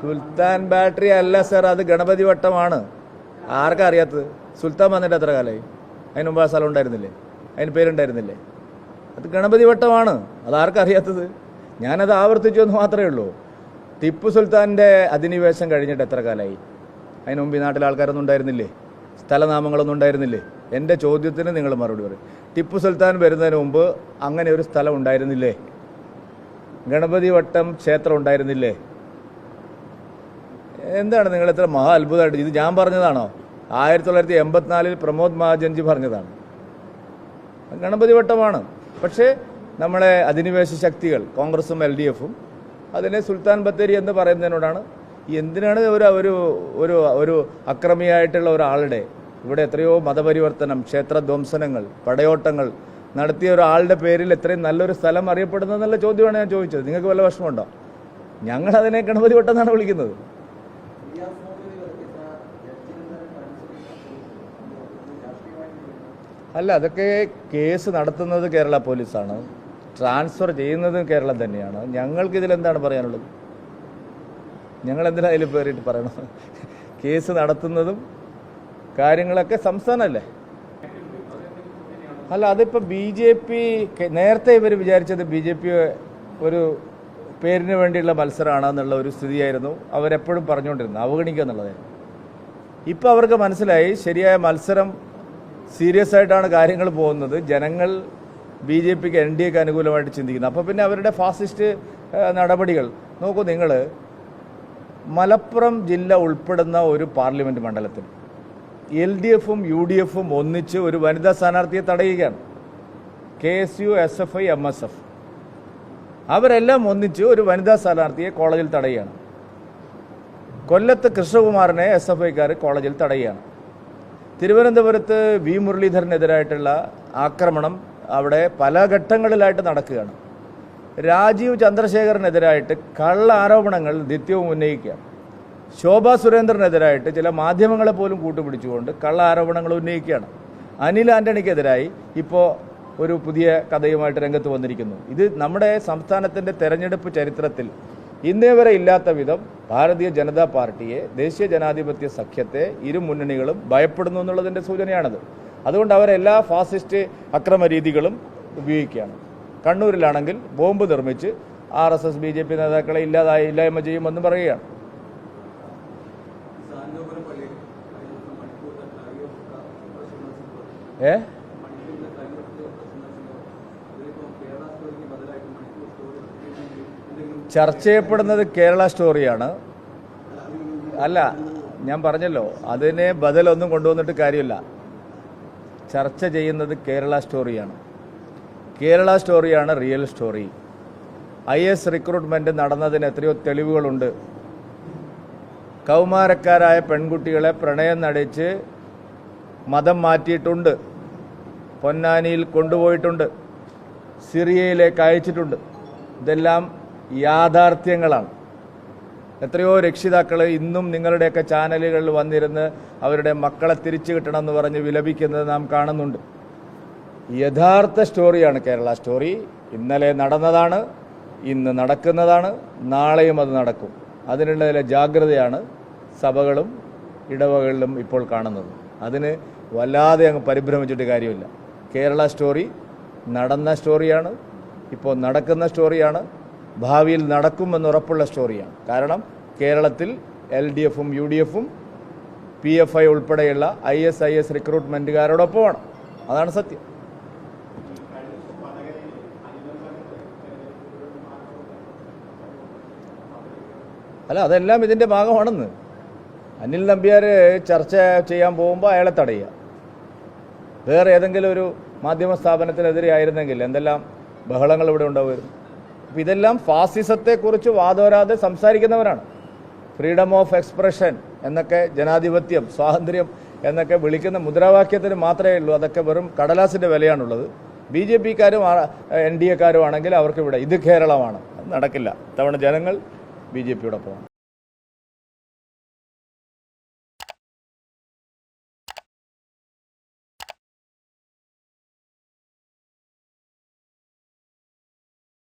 സുൽത്താൻ battery അല്ല sir അത് ഗണപതി വട്ടമാണ്. ആർക്കാ അറിയാത്തത്? സുൽത്താൻ വന്നിട്ട് എത്ര കാലമായി അതിന് മുമ്പ് ആ സ്ഥലം ഉണ്ടായിരുന്നില്ലേ? അതിന് പേരുണ്ടായിരുന്നില്ലേ? അത് ഗണപതി വട്ടമാണ്. അത് ആർക്കാ അറിയാത്തത്? ഞാനത് ആവർത്തിച്ചു എന്ന് മാത്രമേ ഉള്ളൂ. ടിപ്പു സുൽത്താന്റെ അധിനിവേശം കഴിഞ്ഞിട്ട് എത്ര കാലമായി അതിന് മുമ്പ് ഈ നാട്ടിൽ ആൾക്കാരൊന്നും ഉണ്ടായിരുന്നില്ലേ? സ്ഥലനാമങ്ങളൊന്നും ഉണ്ടായിരുന്നില്ലേ? എന്റെ ചോദ്യത്തിന് നിങ്ങൾ മറുപടി പറയും. ടിപ്പു സുൽത്താൻ വരുന്നതിന് മുമ്പ് അങ്ങനെ ഒരു സ്ഥലം ഉണ്ടായിരുന്നില്ലേ? ഗണപതി വട്ടം ക്ഷേത്രം ഉണ്ടായിരുന്നില്ലേ? എന്താണ് നിങ്ങൾ ഇത്ര മഹാ അത്ഭുതമായിട്ട് ഇത് ഞാൻ പറഞ്ഞതാണോ? ആയിരത്തി തൊള്ളായിരത്തി എൺപത്തിനാലിൽ പ്രമോദ് മഹാജൻജി പറഞ്ഞതാണ്. ഗണപതി വട്ടമാണ്. പക്ഷേ നമ്മളെ അധിനിവേശ ശക്തികൾ കോൺഗ്രസും എൽ ഡി എഫും അതിനെ സുൽത്താൻ ബത്തേരി എന്ന് പറയുന്നതിനോടാണ് എന്തിനാണ് ഒരു ഒരു ഒരു ഒരു അക്രമിയായിട്ടുള്ള ഒരാളുടെ ഇവിടെ എത്രയോ മതപരിവർത്തനം ക്ഷേത്രധ്വംസനങ്ങൾ പടയോട്ടങ്ങൾ നടത്തിയ ഒരാളുടെ പേരിൽ എത്രയും നല്ലൊരു സ്ഥലം അറിയപ്പെടുന്നതെന്നുള്ള ചോദ്യമാണ് ഞാൻ ചോദിച്ചത്. നിങ്ങൾക്ക് വല്ല വിഷമമുണ്ടോ? ഞങ്ങളതിനെ ഗണപതി വട്ടം എന്നാണ് വിളിക്കുന്നത്. അല്ല അതൊക്കെ കേസ് നടത്തുന്നത് കേരള പോലീസാണ്. ട്രാൻസ്ഫർ ചെയ്യുന്നതും കേരളം തന്നെയാണ്. ഞങ്ങൾക്ക് ഇതിലെന്താണ് പറയാനുള്ളത്? ഞങ്ങൾ എന്തിനാ അതിൽ പേരിട്ട് പറയണം കേസ് നടത്തുന്നതും കാര്യങ്ങളൊക്കെ സംസ്ഥാനമല്ലേ അല്ല അതിപ്പോൾ ബി ജെ പി നേരത്തെ ഇവർ വിചാരിച്ചത് ബി ജെ പി ഒരു പേരിന് വേണ്ടിയുള്ള മത്സരമാണെന്നുള്ള ഒരു സ്ഥിതിയായിരുന്നു. അവരെപ്പോഴും പറഞ്ഞുകൊണ്ടിരുന്നത്. അവഗണിക്കുക എന്നുള്ളതായിരുന്നു. ഇപ്പോൾ അവർക്ക് മനസ്സിലായി ശരിയായ മത്സരം സീരിയസ് ആയിട്ടാണ് കാര്യങ്ങൾ പോകുന്നത്. ജനങ്ങൾ ബി ജെ പിക്ക് എൻ ഡി എക്ക് അനുകൂലമായിട്ട് ചിന്തിക്കുന്നത് അപ്പോൾ പിന്നെ അവരുടെ ഫാസിസ്റ്റ് നടപടികൾ. നോക്കൂ നിങ്ങൾ മലപ്പുറം ജില്ല ഉൾപ്പെടുന്ന ഒരു പാർലമെന്റ് മണ്ഡലത്തിൽ എൽ ഡി എഫും യു ഡി എഫും ഒന്നിച്ച് ഒരു വനിതാ സ്ഥാനാർത്ഥിയെ തടയുകയാണ്. K S U S F I M S F. അവരെല്ലാം ഒന്നിച്ച് ഒരു വനിതാ സ്ഥാനാർത്ഥിയെ കോളേജിൽ തടയുകയാണ്. കൊല്ലത്ത് കൃഷ്ണകുമാറിനെ എസ് എഫ് ഐക്കാർ കോളേജിൽ തടയുകയാണ്. തിരുവനന്തപുരത്ത് വി മുരളീധരനെതിരായിട്ടുള്ള ആക്രമണം അവിടെ പല ഘട്ടങ്ങളിലായിട്ട് നടക്കുകയാണ്. രാജീവ് ചന്ദ്രശേഖരനെതിരായിട്ട് കള്ള ആരോപണങ്ങൾ നിത്യവും ഉന്നയിക്കുകയാണ്. ശോഭ സുരേന്ദ്രനെതിരായിട്ട് ചില മാധ്യമങ്ങളെ പോലും കൂട്ടുപിടിച്ചുകൊണ്ട് കള്ള ആരോപണങ്ങൾ ഉന്നയിക്കുകയാണ്. അനിൽ ആന്റണിക്കെതിരായി ഇപ്പോൾ ഒരു പുതിയ കഥയുമായിട്ട് രംഗത്ത് വന്നിരിക്കുന്നു. ഇത് നമ്മുടെ സംസ്ഥാനത്തിന്റെ തെരഞ്ഞെടുപ്പ് ചരിത്രത്തിൽ ഇന്നേ വരെ ഇല്ലാത്ത വിധം ഭാരതീയ ജനതാ പാർട്ടിയെ ദേശീയ ജനാധിപത്യ സഖ്യത്തെ ഇരു മുന്നണികളും ഭയപ്പെടുന്നു എന്നുള്ളതിന്റെ സൂചനയാണത്. അതുകൊണ്ട് അവരെല്ലാ ഫാസിസ്റ്റ് അക്രമ രീതികളും ഉപയോഗിക്കുകയാണ്. കണ്ണൂരിലാണെങ്കിൽ ബോംബ് നിർമ്മിച്ച് R S S B J P നേതാക്കളെ ഇല്ലാതായി ഇല്ലായ്മ ചെയ്യുമെന്ന് പറയുകയാണ്. ഏ? ചർച്ച ചെയ്യപ്പെടുന്നത് കേരള സ്റ്റോറിയാണ്. അല്ല ഞാൻ പറഞ്ഞല്ലോ അതിനെ ബദലൊന്നും കൊണ്ടുവന്നിട്ട് കാര്യമില്ല. ചർച്ച ചെയ്യുന്നത് കേരള സ്റ്റോറിയാണ്. കേരള സ്റ്റോറിയാണ് real story. I S recruitment നടന്നതിന് എത്രയോ തെളിവുകളുണ്ട്. കൗമാരക്കാരായ പെൺകുട്ടികളെ പ്രണയം നടിച്ച് മതം മാറ്റിയിട്ടുണ്ട്. പൊന്നാനിയിൽ കൊണ്ടുപോയിട്ടുണ്ട്. സിറിയയിലേക്ക് അയച്ചിട്ടുണ്ട്. ഇതെല്ലാം യാഥാർത്ഥ്യങ്ങളാണ്. എത്രയോ രക്ഷിതാക്കൾ ഇന്നും നിങ്ങളുടെയൊക്കെ ചാനലുകളിൽ വന്നിരുന്ന് അവരുടെ മക്കളെ തിരിച്ചു കിട്ടണം എന്ന് പറഞ്ഞ് വിലപിക്കുന്നത് നാം കാണുന്നുണ്ട്. യഥാർത്ഥ സ്റ്റോറിയാണ് കേരള സ്റ്റോറി. ഇന്നലെ നടന്നതാണ് ഇന്ന് നടക്കുന്നതാണ് നാളെയും അത് നടക്കും. അതിനുള്ള ചില ജാഗ്രതയാണ് സഭകളും ഇടവകളിലും ഇപ്പോൾ കാണുന്നത്. അതിന് വല്ലാതെ അങ്ങ് പരിഭ്രമിച്ചിട്ട് കാര്യമില്ല. കേരള സ്റ്റോറി നടന്ന സ്റ്റോറിയാണ് ഇപ്പോൾ നടക്കുന്ന സ്റ്റോറിയാണ്. ഭാവിയിൽ നടക്കുമെന്ന് ഉറപ്പുള്ള സ്റ്റോറിയാണ് കാരണം കേരളത്തിൽ എൽ ഡി എഫും യു ഡി എഫും പി എഫ് ഐ ഉൾപ്പെടെയുള്ള ഐ എസ് ഐ എസ് റിക്രൂട്ട്മെന്റുകാരോടൊപ്പമാണ് അതാണ് സത്യം. അല്ല അതെല്ലാം ഇതിന്റെ ഭാഗമാണെന്ന്. അനിൽ നമ്പ്യാർ ചർച്ച ചെയ്യാൻ പോകുമ്പോൾ അയാളെ തടയുക. വേറെ ഏതെങ്കിലും ഒരു മാധ്യമ സ്ഥാപനത്തിനെതിരെ ആയിരുന്നെങ്കിൽ എന്തെല്ലാം ബഹളങ്ങൾ ഇവിടെ ഉണ്ടാവുമായിരുന്നു. അപ്പം ഇതെല്ലാം ഫാസിസത്തെക്കുറിച്ച് വാദോരാതെ സംസാരിക്കുന്നവരാണ്. ഫ്രീഡം ഓഫ് എക്സ്പ്രഷൻ എന്നൊക്കെ ജനാധിപത്യം സ്വാതന്ത്ര്യം എന്നൊക്കെ വിളിക്കുന്ന മുദ്രാവാക്യത്തിന് മാത്രമേ ഉള്ളൂ. അതൊക്കെ വെറും കടലാസിന്റെ വിലയാണുള്ളത്. ബി ജെ പിക്കാരും എൻ ഡി എക്കാരും ആണെങ്കിൽ അവർക്ക് ഇവിടെ ഇത് കേരളമാണ്. നടക്കില്ല. തവണ ജനങ്ങൾ ബി ജെ പിയോടൊപ്പമാണ്.